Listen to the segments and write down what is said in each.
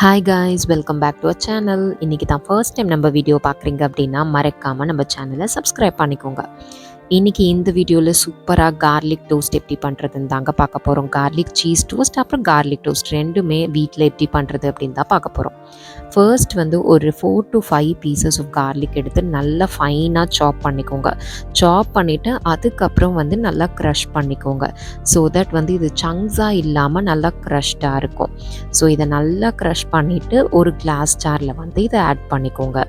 Hi guys welcome back to a channel இன்றைக்கி தான் first time நம்ம வீடியோ பார்க்குறீங்க அப்படின்னா மறக்காமல் நம்ம சேனலை சப்ஸ்கிரைப் பண்ணிக்கோங்க. இன்றைக்கி இந்த வீடியோவில் சூப்பராக கார்லிக் டோஸ்ட் எப்படி பண்ணுறதுன்னு தாங்க பார்க்க போகிறோம் கார்லிக் சீஸ் டோஸ்ட் அப்புறம் கார்லிக் டோஸ்ட் ரெண்டுமே வீட்டில் எப்படி பண்ணுறது அப்படின்னு தான் பார்க்க போகிறோம் ஃபர்ஸ்ட் வந்து ஒரு four to five pieces of garlic எடுத்து நல்லா ஃபைனாக சாப் பண்ணிக்கோங்க. சாப் பண்ணிவிட்டு அதுக்கப்புறம் வந்து நல்லா க்ரஷ் பண்ணிக்கோங்க. ஸோ தட் வந்து இது சங்ஸாக இல்லாமல் நல்லா க்ரஷ்டாக இருக்கும். ஸோ இதை நல்லா க்ரஷ் பண்ணிவிட்டு ஒரு கிளாஸ் ஜாரில் வந்து இதை ஆட் பண்ணிக்கோங்க.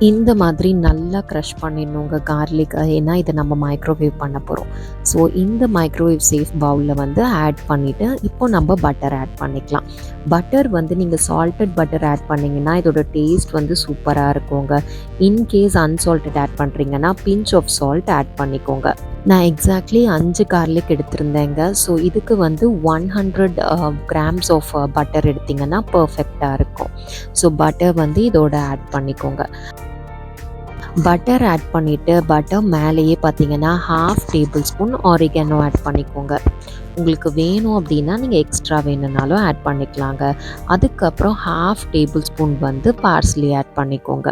இந்த மாதிரி நல்லா க்ரஷ் பண்ணிடணுங்க கார்லிக் ஏன்னா இதை நம்ம மைக்ரோவேவ் பண்ண போகிறோம் ஸோ இந்த மைக்ரோவேவ் சேஃப் பவுலில் வந்து ஆட் பண்ணிவிட்டு இப்போ நம்ம பட்டர் ஆட் பண்ணிக்கலாம். பட்டர் வந்து நீங்கள் சால்ட்டட் பட்டர் ஆட் பண்ணிங்கன்னா இதோட டேஸ்ட் வந்து சூப்பராக இருக்குங்க. இன்கேஸ் அன்சால்ட்டட் ஆட் பண்ணுறீங்கன்னா பிஞ்ச் ஆஃப் சால்ட் ஆட் பண்ணிக்கோங்க. நான் எக்ஸாக்ட்லி அஞ்சு கார்லிக் எடுத்திருந்தேங்க. ஸோ இதுக்கு வந்து one hundred grams of butter எடுத்திங்கன்னா பர்ஃபெக்டாக இருக்கும். ஸோ பட்டர் வந்து இதோட ஆட் பண்ணிக்கோங்க. பட்டர் ஆட் பண்ணிவிட்டு பட்டர் மேலேயே பார்த்தீங்கன்னா half table spoon oregano add பண்ணிக்கோங்க. உங்களுக்கு வேணும் அப்படின்னா நீங்கள் எக்ஸ்ட்ரா வேணும்னாலும் ஆட் பண்ணிக்கலாங்க. அதுக்கப்புறம் ஹாஃப் டேபிள் ஸ்பூன் வந்து பார்ஸ்லி ஆட் பண்ணிக்கோங்க.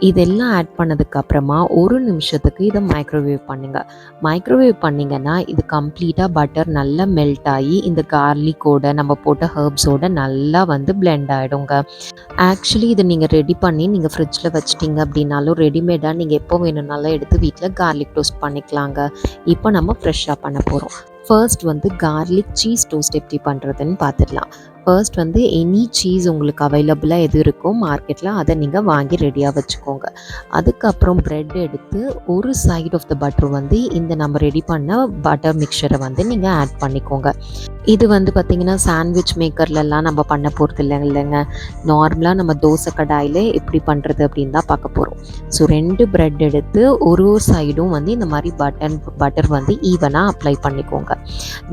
இதெல்லாம் ஆட் பண்ணதுக்கப்புறமா ஒரு நிமிஷத்துக்கு இதை மைக்ரோவேவ் பண்ணுங்கள் மைக்ரோவேவ் பண்ணிங்கன்னா இது கம்ப்ளீட்டாக பட்டர் நல்லா மெல்ட் ஆகி இந்த கார்லிக்கோட நம்ம போட்ட ஹர்ப்ஸோட நல்லா வந்து பிளெண்ட் ஆகிடுங்க ஆக்சுவலி இதை நீங்கள் ரெடி பண்ணி நீங்கள் ஃப்ரிட்ஜில் வச்சிட்டிங்க அப்படின்னாலும் ரெடிமேடாக நீங்கள் எப்போ வேணும்னாலும் எடுத்து வீட்டில் கார்லிக் டோஸ்ட் பண்ணிக்கலாங்க. இப்போ நம்ம ஃப்ரெஷ்ஷாக பண்ண போகிறோம் ஃபர்ஸ்ட் வந்து கார்லிக் சீஸ் டோஸ்ட் எப்படி பண்ணுறதுன்னு பார்த்துடலாம். ஃபர்ஸ்ட் வந்து எனி சீஸ் உங்களுக்கு அவைலபிளாக எது இருக்கோ மார்க்கெட்டில் அதை நீங்கள் வாங்கி ரெடியாக வச்சுக்கோங்க. அதுக்கப்புறம் ப்ரெட் எடுத்து ஒரு சைட் ஆஃப் த பட்டர் வந்து இந்த நம்ம ரெடி பண்ண பட்டர் மிக்சரை வந்து நீங்கள் ஆட் பண்ணிக்கோங்க. இது வந்து பார்த்திங்கன்னா சாண்ட்விச் மேக்கர்லலாம் நம்ம பண்ண போகிறது இல்லை இல்லைங்க. நார்மலாக நம்ம தோசை கடாயில் எப்படி பண்ணுறது அப்படின்னு தான் பார்க்க போகிறோம் ஸோ ரெண்டு ப்ரெட் எடுத்து ஒரு ஒரு சைடும் வந்து இந்த மாதிரி பட்டன் பட்டர் வந்து ஈவனாக அப்ளை பண்ணிக்கோங்க.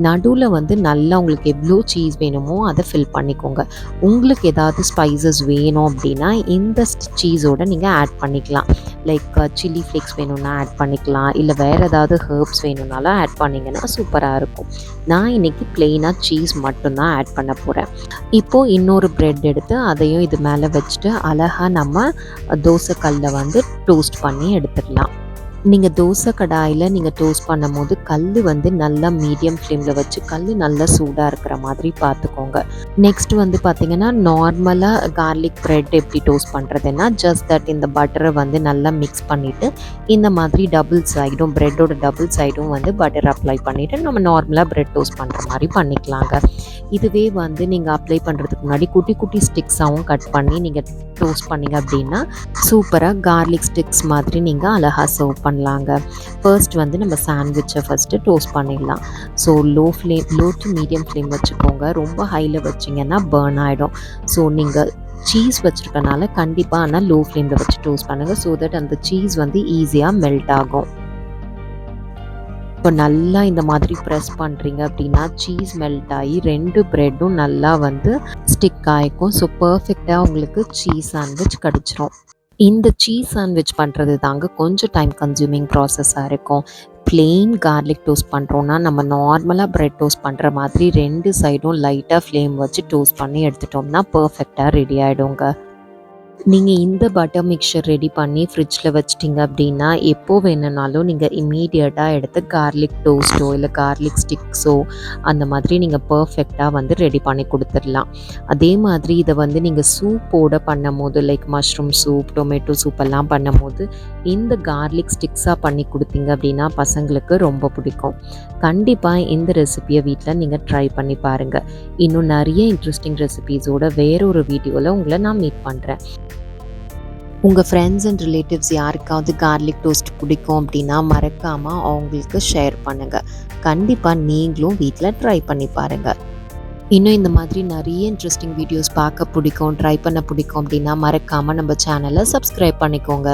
நடுவில் வந்து நல்லா உங்களுக்கு எவ்வளோ சீஸ் வேணுமோ அதை ஃபில் பண்ணிக்கோங்க. உங்களுக்கு ஏதாவது ஸ்பைசஸ் வேணும் அப்படின்னா இந்த சீஸோட நீங்கள் ஆட் பண்ணிக்கலாம். லைக் சில்லி ஃப்ளேக்ஸ் வேணும்னா ஆட் பண்ணிக்கலாம். இல்லை வேறு ஏதாவது ஹர்ப்ஸ் வேணும்னாலும் ஆட் பண்ணிங்கன்னா சூப்பராக இருக்கும். நான் இன்றைக்கி ப்ளெயினாக சீஸ் மட்டும்தான் ஆட் பண்ண போகிறேன் இப்போது இன்னொரு ப்ரெட் எடுத்து அதையும் இது மேலே வச்சுட்டு அழகாக நம்ம தோசை கல்லில் வந்து டோஸ்ட் பண்ணி எடுத்துடலாம் நீங்கள் தோசை கடாயில் நீங்கள் டோஸ்ட் பண்ணும் போது கல் வந்து நல்லா மீடியம் ஃப்ளேமில் வச்சு கல் நல்லா சூடாக இருக்கிற மாதிரி பார்த்துக்கோங்க. நெக்ஸ்ட் வந்து பார்த்திங்கன்னா நார்மலாக கார்லிக் ப்ரெட் எப்படி டோஸ்ட் பண்ணுறதுன்னா ஜஸ்ட் தட் இந்த பட்டரை வந்து நல்லா மிக்ஸ் பண்ணிவிட்டு இந்த மாதிரி டபுள் சைடும் ப்ரெட்டோட டபுள் சைடும் வந்து பட்டர் அப்ளை பண்ணிவிட்டு நம்ம நார்மலாக ப்ரெட் டோஸ்ட் பண்ணுற மாதிரி பண்ணிக்கலாங்க. இதுவே வந்து நீங்கள் அப்ளை பண்ணுறதுக்கு முன்னாடி குட்டி குட்டி ஸ்டிக்ஸாகவும் கட் பண்ணி நீங்கள் டோஸ்ட் பண்ணிங்க அப்படின்னா சூப்பராக கார்லிக் ஸ்டிக்ஸ் மாதிரி நீங்கள் அழகாக சர்வ் பண்ணலாங்க. ஃபர்ஸ்ட் வந்து நம்ம சாண்ட்விட்சை ஃபஸ்ட்டு டோஸ்ட் பண்ணிடலாம். So low flame low to medium flame வச்சுக்கோங்க. ரொம்ப ஹையில் வச்சிங்கன்னா பேர்ன் ஆகிடும் ஸோ நீங்கள் சீஸ் வச்சுருக்கனால கண்டிப்பாக ஆனால் லோ ஃப்ளேமில் வச்சு டோஸ்ட் பண்ணுங்கள் ஸோ தட் அந்த சீஸ் வந்து ஈஸியாக மெல்ட் ஆகும். இப்போ நல்லா இந்த மாதிரி ப்ரெஸ் பண்ணுறீங்க அப்படின்னா சீஸ் மெல்ட் ஆகி ரெண்டு ப்ரெட்டும் நல்லா வந்து ஸ்டிக் ஆகிக்கும் ஸோ பர்ஃபெக்டாக உங்களுக்கு சீஸ் சாண்ட்விச் கிடச்சிரும். இந்த சீஸ் சாண்ட்விச் பண்ணுறது தாங்க கொஞ்சம் டைம் கன்சியூமிங் ப்ராசஸாக இருக்கும். பிளெயின் கார்லிக் டோஸ்ட் பண்ணுறோன்னா நம்ம நார்மலாக ப்ரெட் டோஸ்ட் பண்ணுற மாதிரி ரெண்டு சைடும் லைட்டாக ஃப்ளேம் வச்சு டோஸ்ட் பண்ணி எடுத்துட்டோம்னா பர்ஃபெக்டாக ரெடி ஆகிடுங்க நீங்கள் இந்த பட்டர் மிக்சர் ரெடி பண்ணி ஃப்ரிட்ஜில் வச்சிட்டிங்க அப்படின்னா எப்போ வேணுனாலும் நீங்கள் இம்மீடியட்டாக எடுத்து கார்லிக் டோஸ்ட்டோ இல்லை கார்லிக் ஸ்டிக்ஸோ அந்த மாதிரி நீங்கள் பர்ஃபெக்டாக வந்து ரெடி பண்ணி கொடுத்துடலாம். அதே மாதிரி இதை வந்து நீங்கள் சூப்போட பண்ணும் போது like mushroom soup tomato soup எல்லாம் பண்ணும் போது இந்த கார்லிக் ஸ்டிக்ஸாக பண்ணி கொடுத்தீங்க அப்படின்னா பசங்களுக்கு ரொம்ப பிடிக்கும். கண்டிப்பாக இந்த ரெசிபியை வீட்டில் நீங்கள் ட்ரை பண்ணி பாருங்கள் இன்னும் நிறைய இன்ட்ரெஸ்டிங் ரெசிபீஸோட வேறொரு வீடியோவில் உங்களை நான் மீட் பண்ணுறேன் உங்கள் ஃப்ரெண்ட்ஸ் அண்ட் ரிலேட்டிவ்ஸ் யாருக்காவது கார்லிக் டோஸ்ட் பிடிக்கும் அப்படின்னா மறக்காமல் அவங்களுக்கு ஷேர் பண்ணுங்கள் கண்டிப்பாக நீங்களும் வீட்டில் ட்ரை பண்ணி பாருங்கள் இன்னும் இந்த மாதிரி நிறைய இன்ட்ரெஸ்டிங் வீடியோஸ் பார்க்க பிடிக்கும் ட்ரை பண்ண பிடிக்கும் அப்படின்னா மறக்காமல் நம்ம சேனலை சப்ஸ்கிரைப் பண்ணிக்கோங்க.